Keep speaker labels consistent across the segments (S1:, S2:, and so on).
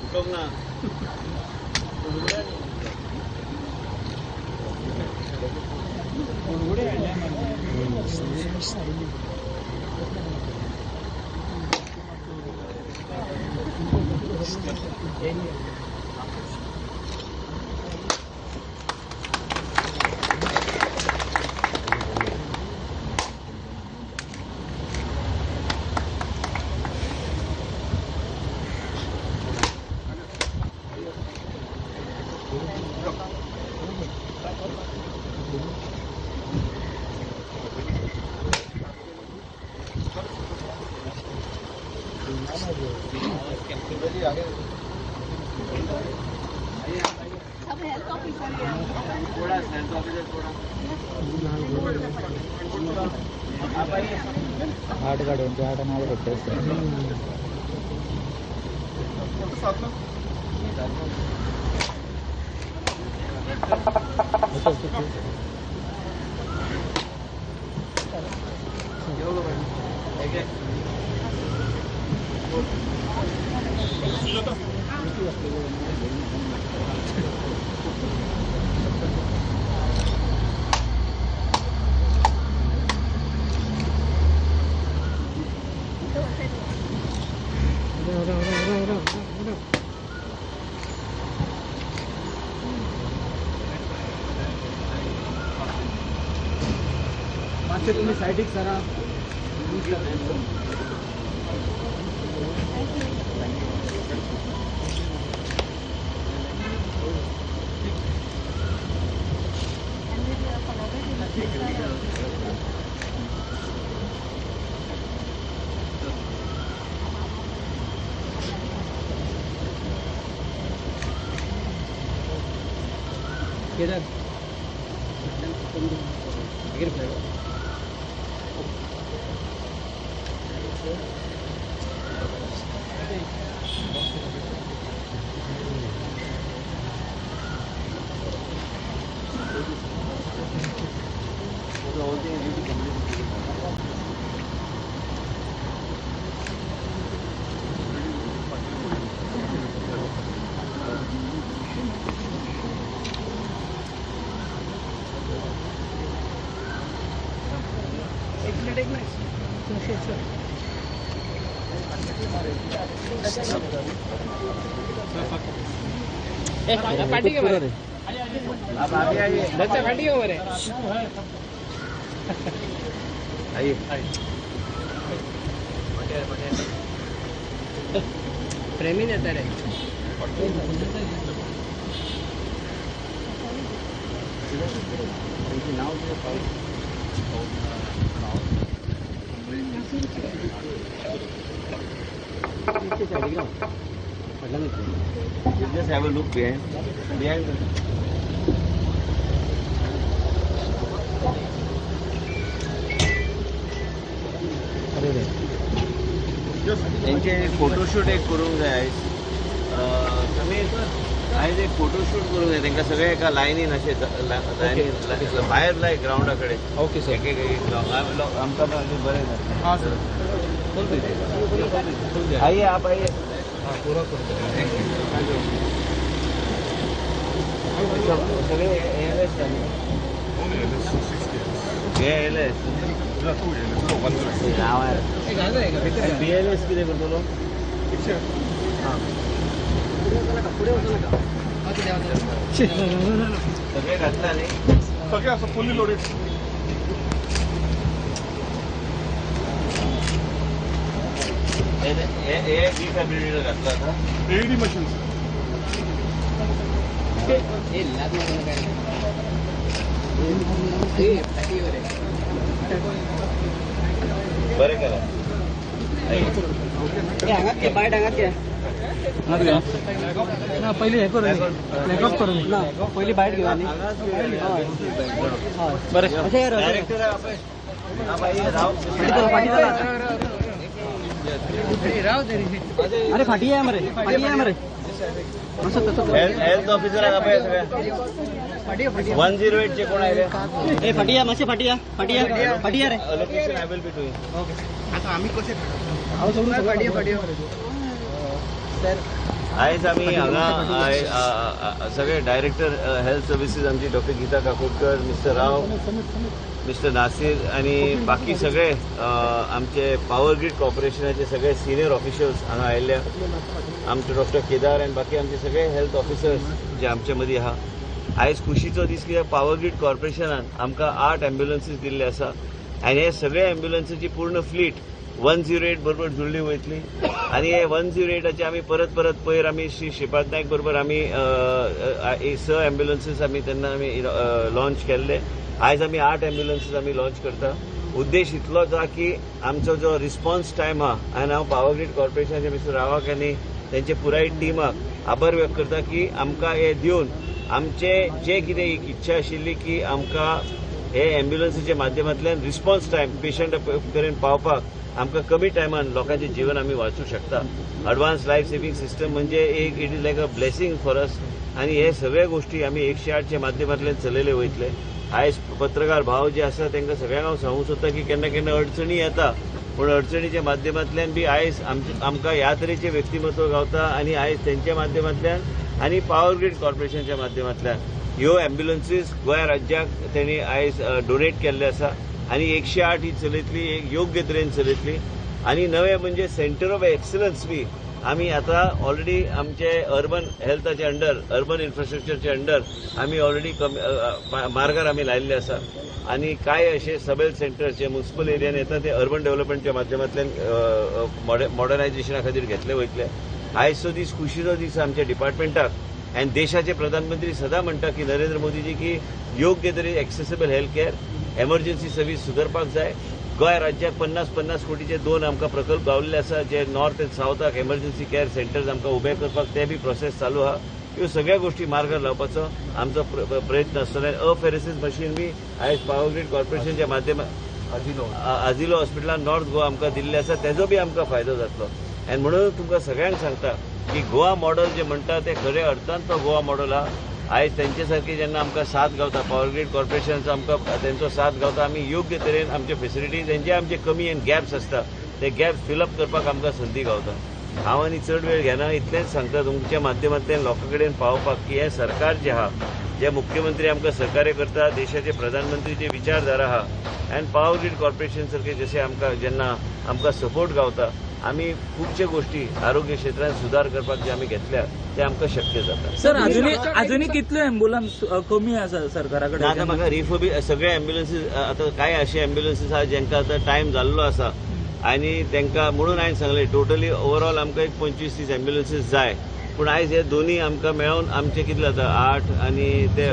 S1: 무겁나? 오래 아니야?
S2: 오래 आठ गाड्यांचे आठ नाव फक्त
S3: मागचे तुम्ही सायटिक सरा केदार
S2: पाठी के बारे
S3: आप आगे आइए
S2: बच्चा पाठी के बारे
S3: आइए
S2: प्रेमी नेता रे
S3: Just have a look behind. Behind.
S2: अरे
S3: फोटोशूट एक करूंक जाय आयज अं, समीर आयज एक फोटोशूट करूंक जाय तांकां सगळे एका लायनीन अशे लायनीन भायर लाय ग्रावंडा कडेन
S2: ओके
S3: एक एक एक आमकां बरें जातलें.
S2: हाँ। सर
S3: आइए आप आइए।
S2: पूरा कर
S3: सगळे ALS झाले. हे ALS. नाव आहे BLS किती करतलो सगळे घातला न्ही
S4: सगळे असं फुल्ली लोडेड
S3: हे हे- हे डिफॅबिलिटीला घातला आता
S4: एडी मशीन
S3: बरे करा
S2: बाहेर डांगात घ्या ना पहिले हे करून मेकअप करून ना पहिली बाहेर घेऊ आणि बरं असे अरे फाटी आहे मरे फाटी आहे मरे
S3: हेल्थ ऑफिसर आहे आपण सगळ्या वन झिरो कोण आहे
S2: ए फाटिया मातशें फाटिया फाटिया फाटिया। रे।
S3: लोकेशन आय विल बी सगळे डायरेक्टर हेल्थ सर्विसीस आमची doctor Gita Kakodkar mister Rao mister Nasir आणि बाकी सगळे आमचे पॉवर ग्रीड कॉर्पोरेशनाचे सगळे सिनियर ऑफिशियल्स हांगा आयिल्ले आमचे डॉक्टर केदार आणि बाकी आमचे सगळे हेल्थ ऑफिसर्स जे आमचे मदीं आहा आयज खुशीचो दीस कित्याक पॉवर ग्रीड कॉर्पोरेशनान आमकां आठ एम्ब्युलन्सीस दिल्ले आसा. आनी हे सगळे एम्ब्युलन्सीची पूर्ण फ्लीट वन झिरो एट बरोबर जुळली वयतली आनी हे वन झिरो एटाचे आमी परत परत पयर आमी श्री श्रीपाद नायक बरोबर आमी स एम्ब्युलंसीस आमी तेन्ना आमी लॉन्च केल्ले. आयज आमी आठ एम्ब्युलंसीस आमी लॉन्च करता. उद्देश इतलोच हा की आमचो जो रिस्पॉन्स टायम हा आनी हांव पॉवर ग्रीड कॉर्पोरेशनचे मिस्टर रावाक आनी तेंचे पुराय टिमाक आभार व्यक्त करता की आमकां हे दिवन आमचे जे कितें एक इच्छा आशिल्ली की आमकां हे एम्ब्युलन्सीच्या माध्यमांतल्यान रिस्पॉन्स टायम पेशंट कडेन पावपाक आमकां कमी टायमान लोकांचें जीवन आमी वाचूंक शकता. अडवान्स लायफ सेव्हिंग सिस्टम म्हणजे एक it is like a blessing for us आनी हे सगळे गोश्टी आमी एकशे आठच्या माध्यमांतल्यान चलयले वयतले. आयज पत्रकार भाव जे आसा तांकां सगळ्यांक हांव सांगूंक सोदता की केन्ना केन्ना अडचणी येता. पूण अडचणीच्या माध्यमांतल्यान बी आयज आमकां ह्या तरेचे व्यक्तिमत्व गावता आनी आयज तेंच्या माध्यमांतल्यान आनी पॉवर ग्रीड कॉर्पोरेशनच्या माध्यमांतल्यान. ह्यो एम्ब्युलन्सीस गोंय राज्याक तेणी आयज डोनेट केल्ले आसा. आनी एकशे आठ ही चलयतली एक योग्य तरेन चलयतली. आनी नवे म्हणजे सेंटर ऑफ एक्सलन्स बी. आमी आतां ऑलरेडी आमचे अर्बन हेल्थाचे अंडर अर्बन इन्फ्रास्ट्रक्चरचे अंडर आमी ऑलरेडी मार्गार आमी लायिल्ले आसा आनी कांय अशे सब हेल्थ जे म्युन्सिपल एरियान येता ते अर्बन डेव्हलपमेंटच्या माध्यमांतल्यान मॉडर्नायझेशना खातीर घेतले वयतले. आयचो दीस खुशीचो दीस आमच्या डिपार्टमेंटाक आनी देशाचे प्रधानमंत्री सदां म्हणटा की नरेंद्र मोदीजी की योग्य तरी accessible health care emergency service सुदारपाक जाय गोंय राज्याक पन्नास पन्नास कोटीचे दोन आमकां प्रकल्प गावल्ले आसा जे नॉर्थ एंड सावथाक एमर्जन्सी केअर सेंटर्स आमकां उबे करपाक ते बी प्रोसेस चालू आहा ह्यो सगळ्या गोश्टी मार्गार लावपाचो आमचो प्र- प्रयत्न आसतलो अफेरेसीस मशीन बी आयज पॉवर ग्रीड कॉर्पोरेशनच्या माध्यमांत आजिलो हॉस्पिटलान नॉर्थ गोवा आमकां दिल्ले आसा तेजो बी आमकां फायदो जातलो. आनी म्हणून तुमकां सगळ्यांक सांगता की गोवा मॉडल जे म्हणटा ते खरे अर्थान तो गोवा मॉडल हा. आयज तेंचे सारकी जेन्ना आमकां साथ गावता पॉवर ग्रीड कॉर्पोरेशनचो आमकां तेंचो साथ गावता आमी योग्य तरेन आमचे फेसिलिटीज तेंचे आमचे कमी आनी गॅप्स आसता ते गॅप्स फिलअप करपाक आमकां संदी गावता. हांव आनी चड वेळ घेना इतलेंच सांगता तुमच्या माध्यमांतल्यान लोकां कडेन पावोवपाक की हें सरकार जें आहा जे मुख्यमंत्री आमकां सहकार्य करता देशाचे प्रधानमंत्री जे विचारधारा आहा अँड पॉवर ग्रीड कॉर्पोरेशन सारके जशें आमकां जेन्ना आमकां सपोर्ट गावता आमी खुबशे गोश्टी आरोग्य क्षेत्रांत सुदार करपाक जे आमी घेतल्या ते आमकां शक्य जाता
S5: सर अजूनही अजूनही कितले अँब्युलन्स कमी आसा सरकाराकडे.
S3: ना, आतां म्हाका रिफर्बी सगळे एम्ब्युलन्सीस आतां कांय अशे एम्ब्युलन्सीस आहा जांकां आतां टायम जाल्लो आसा आनी तांकां म्हणून हांवें सांगलें टोटली ओवरऑल आमकां एक पंचवीस तीस एम्ब्युलन्सीस जाय पूण आयज हे दोनी आमकां मेळोन आमचे कितले जाता आठ आनी ते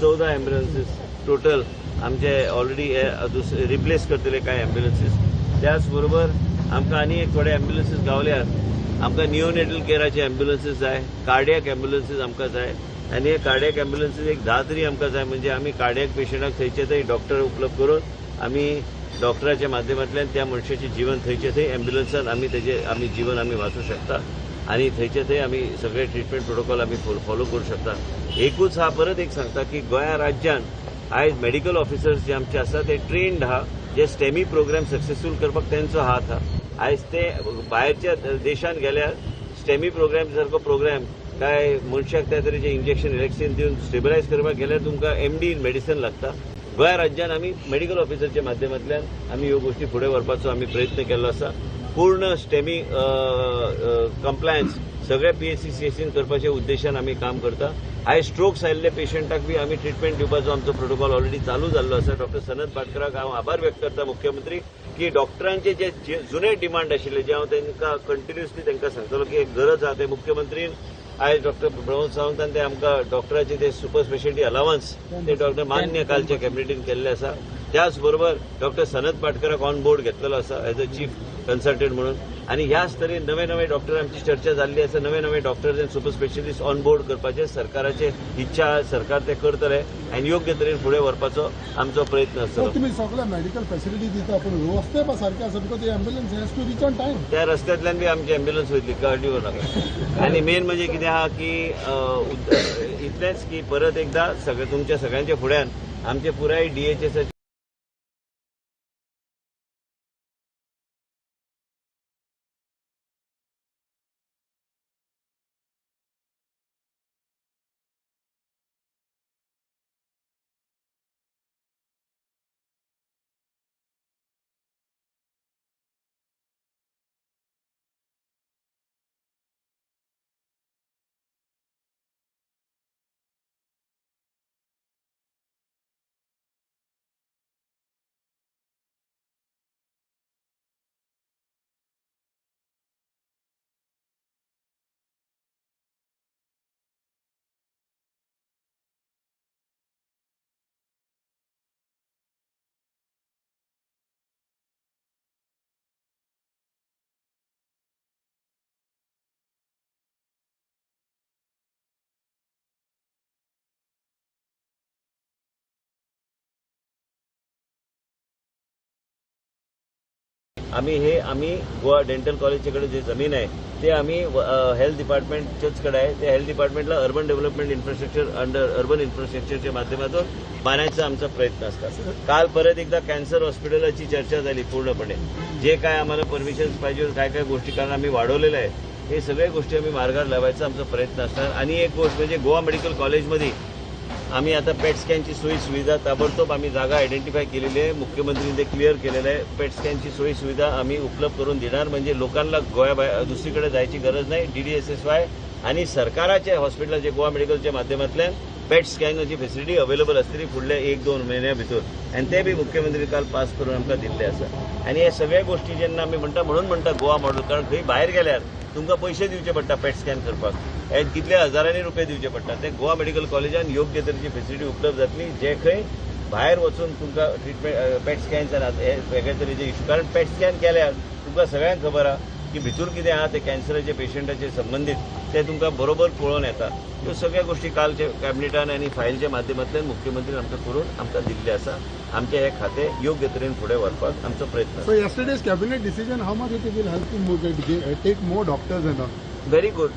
S3: चवदा एम्ब्युलन्सीस टोटल आमचे ऑलरेडी हे रिप्लेस करतले कांय एम्ब्युलन्सीस त्याच बरोबर आमकां आनी एक थोडे एम्ब्युलन्सीस गावल्यात आमकां नियोनेटल केराचे एम्ब्युलन्सीस जाय कार्डियक एम्ब्युलन्सीस आमकां जाय आनी हे कार्डियक एम्ब्युलन्सीस एक धा तरी आमकां जाय म्हणजे आमी कार्डियक पेशंटाक थंयचे थंय डॉक्टर उपलब्ध करून आमी डॉक्टराच्या माध्यमांतल्यान त्या मनशाचें जिवन थंयचे थंय एम्ब्युलन्सान आमी तेजे आमी जीवन आमी वाचूं शकता. आनी थंयचे थंय आमी सगळे ट्रिटमेंट प्रोटोकॉल आमी फॉलो करू शकता. एकूच हा परत एक सांगता की गोंया राज्यान आयज मेडिकल ऑफिसर्स जे आमचे आसा ते ट्रेन्ड आहा जे स्टेमी प्रोग्राम सक्सेसफूल करपाक तेंचो हात हा. आयज ते भायरच्या देशांत गेल्यार स्टेमी प्रोग्राम सारको प्रोग्राम काय मनशाक त्या तरेचे इंजेक्शन इलेक्शन दिवन स्टेबलायज करपाक गेल्यार तुमकां एम डी इन मेडिसिन लागता. गोंय राज्यान आमी मेडिकल ऑफिसरच्या माध्यमांतल्यान आमी ह्यो गोश्टी फुडें व्हरपाचो आमी प्रयत्न केल्लो आसा पूर्ण स्टेमी कंप्लायन्स सगळे पीएचसी सीएसीन करपाच्या उद्देशान आमी काम करता. आयज स्ट्रोक्स आयिल्ले पेशंटाक बी आमी ट्रिटमेंट दिवपाचो आमचो प्रोटोकॉल ऑलरेडी चालू जाल्लो आसा डॉक्टर सनत पाटकराक हांव आभार व्यक्त करता मुख्यमंत्री की डॉक्टरांचे जे जुने डिमांड आशिल्ले जे हांव तांकां कंटिन्युअसली तांकां सांगतलो की एक गरज आहा. ते मुख्यमंत्रीन आयज डॉक्टर प्रमोद सावंतान ते आमकां डॉक्टराचे ते सुपर स्पेशलिटी अलावन्स ते डॉक्टर मान्य कालच्या कॅबिनेटीन केल्ले आसा त्याच बरोबर डॉक्टर सनत पाटकराक ऑन बोर्ड घेतलेलो आसा एज अ चीफ कन्सल्टंट म्हणून. आनी ह्याच तरेन नवे नवे डॉक्टर आमची चर्चा जाल्ली आसा नवे नवे डॉक्टर्स आनी सुपर स्पेशलिस्ट ऑन बोर्ड करपाचे सरकाराचे इच्छा सरकार ते करतले आनी योग्य तरेन फुडें व्हरपाचो आमचो प्रयत्न आसतलो
S4: सर तुम्ही सगळ्या मेडिकल फॅसिलिटी दिता पण रस्ते सारखे आसा because ambulance has to reach on time
S3: त्या रस्त्यांतल्यान बी आमची अँब्युलन्स वयतली काळजी करूं नाका आनी मेन म्हणजे कितें आहा की इतलेंच की परत एकदा सगळे तुमच्या सगळ्यांच्या फुड्यान आमचे पुराय डीएचएस आम्ही हे आम्ही गोवा डेंटल कॉलेजच्याकडे जे जमीन आहे ते आम्ही हेल्थ डिपार्टमेंटच्याचकडे आहे. त्या हेल्थ डिपार्टमेंटला urban development infrastructure under urban इन्फ्रास्ट्रक्चरच्या माध्यमातून बांधायचा आमचा प्रयत्न असतात. काल परत एकदा कॅन्सर हॉस्पिटलाची चर्चा झाली पूर्णपणे. जे काय आम्हाला परमिशन्स पाहिजे काय काय गोष्टी कारण आम्ही वाढवलेलं आहे हे सगळ्या गोष्टी आम्ही मार्गावर लावायचा आमचा प्रयत्न असणार. आणि एक गोष्ट म्हणजे गोवा मेडिकल कॉलेजमध्ये आम्ही आता पेट स्कॅनची सोयी सुविधा ताबडतोब आम्ही जागा आयडेंटिफाय केलेली आहे. मुख्यमंत्र्यांनी ते क्लिअर केलेलं आहे. पेट स्कॅनची सोयी सुविधा आम्ही उपलब्ध करून देणार. म्हणजे लोकांना गोव्या दुसरीकडे जायची गरज नाही. डीडीएसएसवाय आणि सरकाराच्या हॉस्पिटलाचे गोवा मेडिकलच्या माध्यमातल्या पेट स्कॅनची फेसिलिटी अवेलेबल आसतली फुडल्या एक दोन म्हयन्या भितर. आनी ते बी मुख्यमंत्री काल पास करून आमकां दिल्ले आसा आनी हे सगळे गोष्टी जेन्ना आमी म्हणटा म्हणून म्हणटा गोवा मॉडेल कारण खंय भायर गेल्यार तुमकां पयशे दिवचे पडटा पेट स्कॅन करपाक. हे कितले हजारांनी रुपये दिवचे पडटा ते गोवा मेडिकल कॉलेजान योग्य तरेची फेसिलिटी उपलब्ध जातली जे खंय भायर वचून तुमकां ट्रिटमेंट पेट स्कॅन हे वेगळे तरेचे इश्यू कारण पेट स्कॅन केल्यार तुमकां सगळ्यांक खबर आहा की भितूर कितें आहा ते कॅन्सराचे पेशंटाचे संबंदीत ते तुमकां बरोबर पळोवन येता. ह्यो सगळ्या गोष्टी कालचे कॅबिनेटान आणि फायलच्या माध्यमातल्यान मुख्यमंत्री आमकां करून आमकां दिल्ले आसा. आमचे हे खाते योग्य तरेन फुडें व्हरपाक आमचो प्रयत्न
S4: cabinet decision how
S3: doctors very good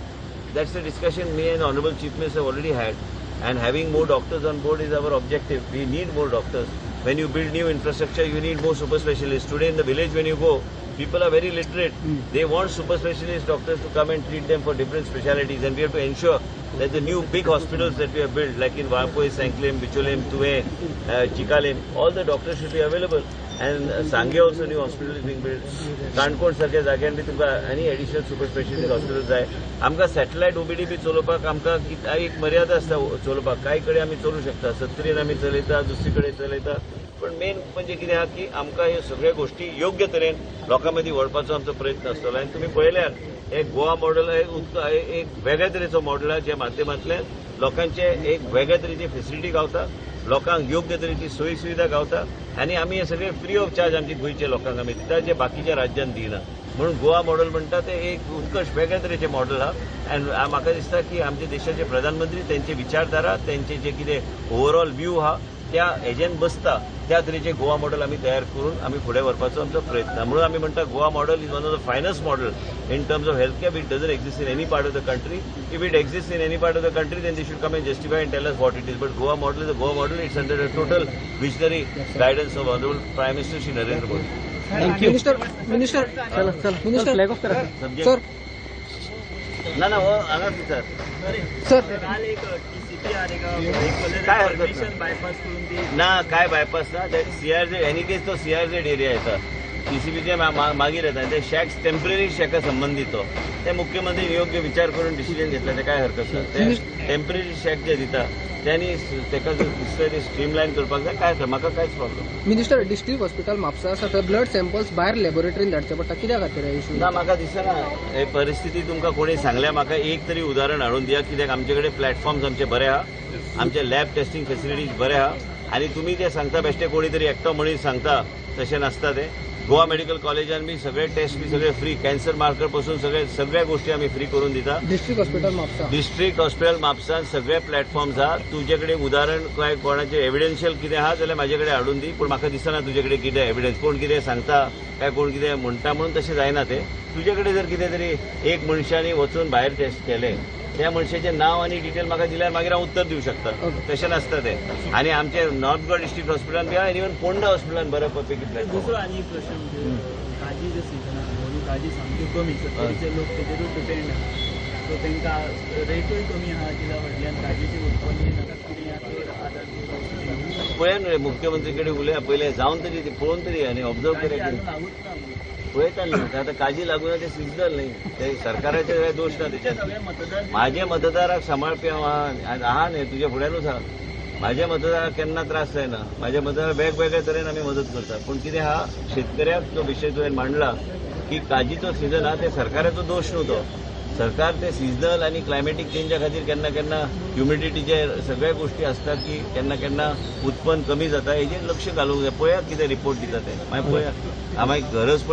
S3: that's the discussion me and honourable chief minister already had and having more doctors on board is our objective we need more doctors when you build new infrastructure you need more super specialist today in the village when you go people are very literate. They want super specialist doctors to come and treat them for different specialities. And we have to ensure that the new big hospitals that we have built, like in Vampoi, Sanklim, Bicholim, Tuve, uh, Chikalim, all the doctors should be available. And uh, Sangye also new hospital is being built. Canacona सारख्या जाग्यार बी तुमकां आनी additional super specialist hospital जाय आमकां satellite OBD बी चलोवपाक आमकां एक मर्यादा आसता चलोवपाक कांय कडेन आमी चलूं शकता सत्तरीन आमी चलयता दुसरी कडेन चलयता पण मेन म्हणजे कितें आहा की आमकां ह्यो सगळ्यो गोष्टी योग्य तरेन लोकां मदीं व्हरपाचो आमचो प्रयत्न आसतलो आनी तुमी पळयल्यार हे गोवा मॉडेल हे एक वेगळ्या तरेचो मॉडेल आहे जे माध्यमांतल्यान लोकांचे एक वेगळ्या तरेची फेसिलिटी गावता लोकांक योग्य तरेची सोयी सुविधा गावता. आनी आमी हे सगळे फ्री ऑफ चार्ज आमच्या गोंयच्या लोकांक आमी दिता जे बाकीच्या राज्यांत दिना. म्हणून गोवा मॉडेल म्हणटा ते एक उत्कर्श वेगळ्या तरेचे मॉडेल आहा आनी म्हाका दिसता की आमचे देशाचे प्रधानमंत्री त्यांचे विचारधारा त्यांचे जे कितें ओवरऑल व्यू आहा त्या हेजेन बसता त्या तरेचे गोवा मॉडेल आमी तयार करून आमी फुडें व्हरपाचो आमचो प्रयत्न. म्हणून आमी म्हणटा Goa model is one of the finest model in terms of health care it doesn't exist in any part of the country if it exist in any part of the country then they should come and justify and tell us what it is but Goa model is a Goa model it's under a total visionary guidance of honourable prime minister Shri Narendra Modi
S2: minister minister चला चला minister flag off करा
S3: Subject-
S2: sir
S3: ना ना हो हांगाच विचार
S2: sir.
S3: काय हरकत नाही. ना काय बायपास ना? सीआरझेड एनी केस तो सीआरझेड एरिया येता टीसीबीचे मागीर येता ते शॅक्स टेंपररी शॅका संबंधित. तो मुख्यमंत्री योग्य विचार करून डिसिजन घेतला ते काय हरकत ना ते टेंपररी शॅक जे दिता त्यांनी ताका ते स्ट्रीमलायन करपाक जाय. काय म्हाका कांयच problem
S2: minister district hospital Mapusa आसा थंय ब्लड सॅम्पल्स भायर लॅबोरेटरीन धाडचे पडटा कित्या खातीर हे
S3: ना म्हाका दिसना. हे परिस्थिती तुमकां कोणी सांगल्या म्हाका एक तरी उदाहरण हाडून दिया. कित्याक आमचे कडेन प्लॅटफॉर्म्स आमचे बरे आहा आमचे लॅब टेस्टिंग फेसिलिटीज बरे आहा आनी तुमी जे सांगता बेश्टे कोणी तरी एकटो मनीस सांगता तशें नासता ते. गोवा मेडिकल कॉलेजान बी सगळे टेस्ट बी सगळे फ्री कॅन्सर मार्करपासून सगळे सगळ्या गोष्टी आम्ही फ्री करून दिता.
S2: District hospital Mapusa
S3: district hospital म्हापसान सगळे प्लॅटफॉर्म्स आहा तुजे कडेन उदाहरण काय कोणाचे एविडेन्शियल कितें आहा जाल्यार म्हाजे कडेन हाडून दी. पूण म्हाका दिसना तुजे कडेन कितें एविडन्स कोण कितें सांगता काय कोण कितें म्हणटा म्हणून तशें जायना तें. तुजे कडेन जर कितें तरी एक मनशांनी वचून भायर टेस्ट केलें त्या मनशाचें नांव आनी डिटेल म्हाका दिल्यार मागीर हांव उत्तर दिवं शकता
S2: Okay.
S3: तशें नासता तें. आनी आमचे नॉर्थ गोवा डिस्ट्रिक्ट हॉस्पिटलान बी आहा आनी इवन पोंडा हॉस्पिटलान बऱ्या पैकी
S5: दुसरो आनी प्रश्न म्हणजे काजी जे सामकी कमी सत्तरीचे लोक तेजेरूच डिपेंड आहा सो तांकां रेटूय कमी आहा कित्याक फाटल्यान काजीचे उत्पन्न नाका कितें आहा आदार दिवपाक
S3: पळया न्हू रे मुख्यमंत्री कडेन उलया पयलें जावन तरी ती पळोवन तरी आनी ऑब्जर्व
S5: काजी
S3: करूया
S5: आजून ना
S3: ते आतां काजी लागून ते सिजनल न्ही. ते सरकाराचे काय दोश ना
S5: त्याच्यात.
S3: तेच्यात
S5: मतदार
S3: माझे मतदाराक सांबाळपी हांव आहा आहा न्ही तुज्या फुड्यानूच आहा माझ्या मतदाराक केन्ना त्रास जायना माझ्या मतदाराक वेगवेगळ्या तरेन आमी मदत करता पूण कितें हा शेतकऱ्याक जो विशय तुवें मांडला की काजीचो सिजन आहा ते सरकाराचो दोश न्हू तो सरकार ते सिजनल आनी क्लायमेटीक चेंजा खातीर केन्ना केन्ना ह्युमिडिटीचे सगळ्या गोश्टी असतात की केन्ना केन्ना उत्पन्न कमी जाता. हेजेर लक्ष घालूंक जाय पळयात कितें रिपोर्ट दिता ते. मागीर पळया मागीर गरज